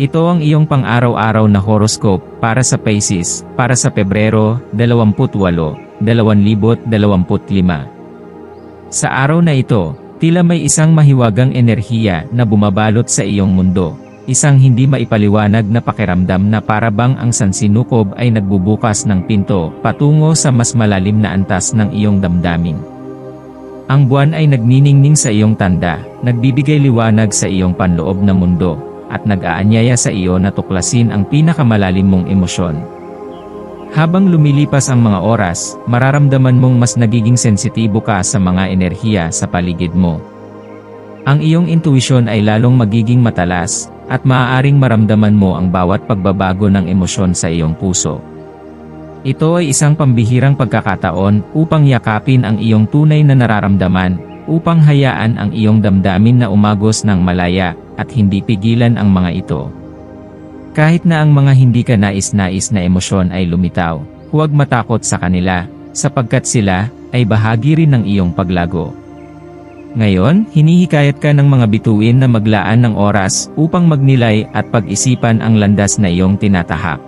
Ito ang iyong pang-araw-araw na horoscope para sa Pisces para sa Pebrero 28, 2025. Sa araw na ito, tila may isang mahiwagang enerhiya na bumabalot sa iyong mundo. Isang hindi maipaliwanag na pakiramdam na para bang ang sansinukob ay nagbubukas ng pinto patungo sa mas malalim na antas ng iyong damdamin. Ang buwan ay nagniningning sa iyong tanda, nagbibigay liwanag sa iyong panloob na mundo, at nag-aanyaya sa iyo na tuklasin ang pinakamalalim mong emosyon. Habang lumilipas ang mga oras, mararamdaman mong mas nagiging sensitibo ka sa mga enerhiya sa paligid mo. Ang iyong intuisyon ay lalong magiging matalas, at maaaring maramdaman mo ang bawat pagbabago ng emosyon sa iyong puso. Ito ay isang pambihirang pagkakataon upang yakapin ang iyong tunay na nararamdaman upang hayaan ang iyong damdamin na umagos ng malaya, at hindi pigilan ang mga ito. Kahit na ang mga hindi ka nais-nais na emosyon ay lumitaw, huwag matakot sa kanila, sapagkat sila ay bahagi rin ng iyong paglago. Ngayon, hinihikayat ka ng mga bituin na maglaan ng oras upang magnilay at pag-isipan ang landas na iyong tinatahak.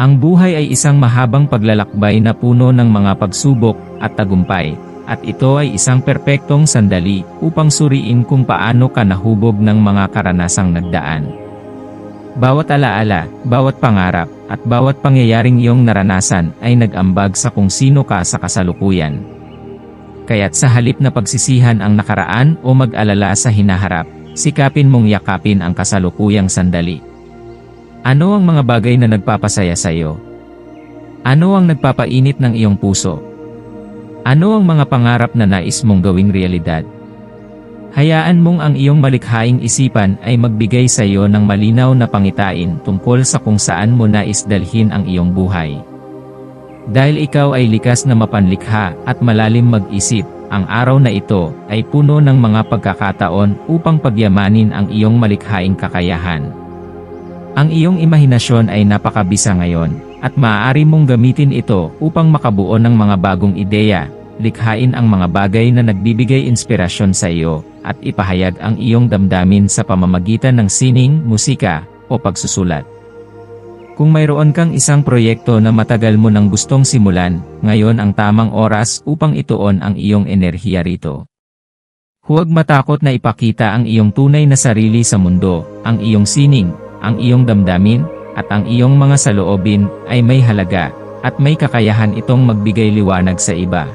Ang buhay ay isang mahabang paglalakbay na puno ng mga pagsubok at tagumpay, at ito ay isang perpektong sandali upang suriin kung paano ka nahubog ng mga karanasang nagdaan. Bawat alaala, bawat pangarap, at bawat pangyayaring iyong naranasan ay nag-ambag sa kung sino ka sa kasalukuyan. Kaya't sa halip na pagsisihan ang nakaraan o mag-alala sa hinaharap, sikapin mong yakapin ang kasalukuyang sandali. Ano ang mga bagay na nagpapasaya sa iyo? Ano ang nagpapainit ng iyong puso? Ano ang mga pangarap na nais mong gawing realidad? Hayaan mong ang iyong malikhaing isipan ay magbigay sa iyo ng malinaw na pangitain tungkol sa kung saan mo nais dalhin ang iyong buhay. Dahil ikaw ay likas na mapanlikha at malalim mag-isip, ang araw na ito ay puno ng mga pagkakataon upang pagyamanin ang iyong malikhaing kakayahan. Ang iyong imahinasyon ay napakabisa ngayon, at maaari mong gamitin ito upang makabuo ng mga bagong ideya, likhain ang mga bagay na nagbibigay inspirasyon sa iyo, at ipahayag ang iyong damdamin sa pamamagitan ng sining, musika, o pagsusulat. Kung mayroon kang isang proyekto na matagal mo nang gustong simulan, ngayon ang tamang oras upang ituon ang iyong enerhiya rito. Huwag matakot na ipakita ang iyong tunay na sarili sa mundo, ang iyong sining, ang iyong damdamin, at ang iyong mga saloobin ay may halaga, at may kakayahan itong magbigay liwanag sa iba.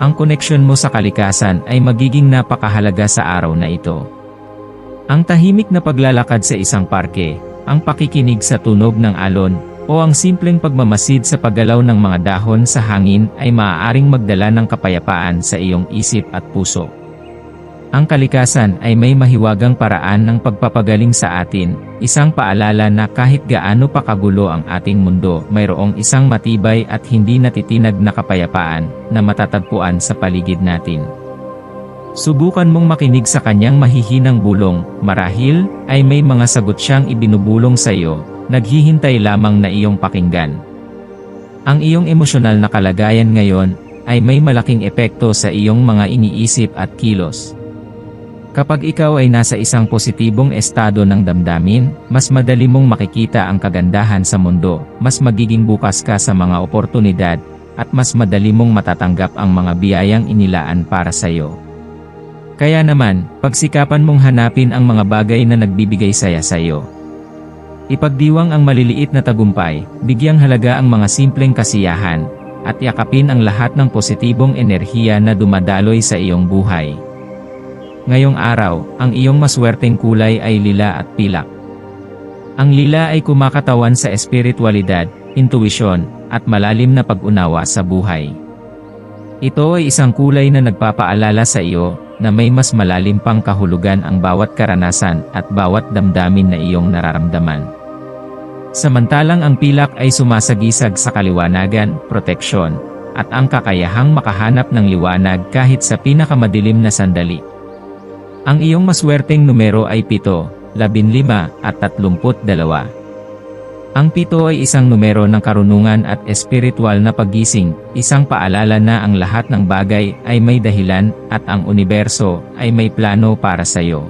Ang koneksyon mo sa kalikasan ay magiging napakahalaga sa araw na ito. Ang tahimik na paglalakad sa isang parke, ang pakikinig sa tunog ng alon, o ang simpleng pagmamasid sa paggalaw ng mga dahon sa hangin ay maaaring magdala ng kapayapaan sa iyong isip at puso. Ang kalikasan ay may mahiwagang paraan ng pagpapagaling sa atin, isang paalala na kahit gaano pa kagulo ang ating mundo, mayroong isang matibay at hindi natitinag na kapayapaan na matatagpuan sa paligid natin. Subukan mong makinig sa kanyang mahihinang bulong, marahil ay may mga sagot siyang ibinubulong sa iyo, naghihintay lamang na iyong pakinggan. Ang iyong emosyonal na kalagayan ngayon ay may malaking epekto sa iyong mga iniisip at kilos. Kapag ikaw ay nasa isang positibong estado ng damdamin, mas madali mong makikita ang kagandahan sa mundo, mas magiging bukas ka sa mga oportunidad, at mas madali mong matatanggap ang mga biyayang inilaan para sa iyo. Kaya naman, pagsikapan mong hanapin ang mga bagay na nagbibigay saya sa iyo. Ipagdiwang ang maliliit na tagumpay, bigyang halaga ang mga simpleng kasiyahan, at yakapin ang lahat ng positibong enerhiya na dumadaloy sa iyong buhay. Ngayong araw, ang iyong maswerteng kulay ay lila at pilak. Ang lila ay kumakatawan sa espiritualidad, intuisyon, at malalim na pag-unawa sa buhay. Ito ay isang kulay na nagpapaalala sa iyo na may mas malalim pang kahulugan ang bawat karanasan at bawat damdamin na iyong nararamdaman. Samantalang ang pilak ay sumasagisag sa kaliwanagan, proteksyon, at ang kakayahang makahanap ng liwanag kahit sa pinakamadilim na sandali. Ang iyong maswerteng numero ay 7, 15 at 32. Ang pito ay isang numero ng karunungan at espiritual na pagising, isang paalala na ang lahat ng bagay ay may dahilan at ang universo ay may plano para sa iyo.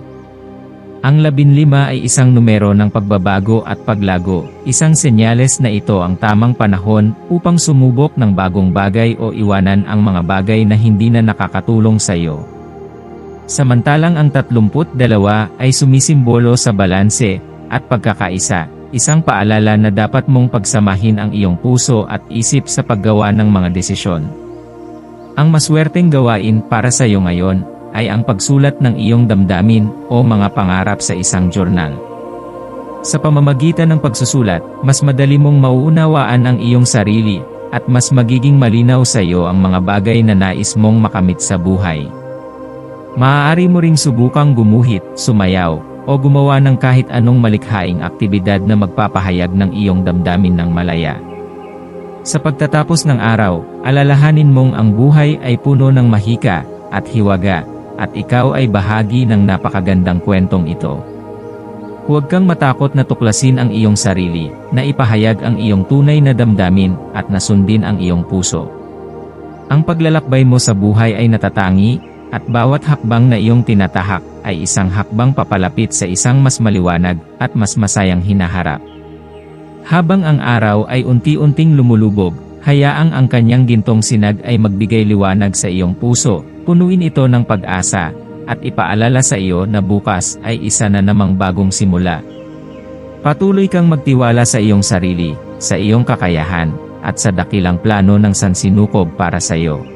Ang labinlima ay isang numero ng pagbabago at paglago, isang senyales na ito ang tamang panahon upang sumubok ng bagong bagay o iwanan ang mga bagay na hindi na nakakatulong sa iyo. Samantalang ang 32 ay sumisimbolo sa balanse at pagkakaisa, isang paalala na dapat mong pagsamahin ang iyong puso at isip sa paggawa ng mga desisyon. Ang maswerteng gawain para sa iyo ngayon ay ang pagsulat ng iyong damdamin o mga pangarap sa isang journal. Sa pamamagitan ng pagsusulat, mas madali mong mauunawaan ang iyong sarili at mas magiging malinaw sa iyo ang mga bagay na nais mong makamit sa buhay. Maaari mo ring subukang gumuhit, sumayaw, o gumawa ng kahit anong malikhaing aktibidad na magpapahayag ng iyong damdamin ng malaya. Sa pagtatapos ng araw, alalahanin mong ang buhay ay puno ng mahika at hiwaga, at ikaw ay bahagi ng napakagandang kwentong ito. Huwag kang matakot na tuklasin ang iyong sarili, na ipahayag ang iyong tunay na damdamin, at nasundin ang iyong puso. Ang paglalakbay mo sa buhay ay natatangi, at bawat hakbang na iyong tinatahak ay isang hakbang papalapit sa isang mas maliwanag at mas masayang hinaharap. Habang ang araw ay unti-unting lumulubog, hayaang ang kanyang gintong sinag ay magbigay liwanag sa iyong puso, punuin ito ng pag-asa, at ipaalala sa iyo na bukas ay isa na namang bagong simula. Patuloy kang magtiwala sa iyong sarili, sa iyong kakayahan, at sa dakilang plano ng sansinukob para sa iyo.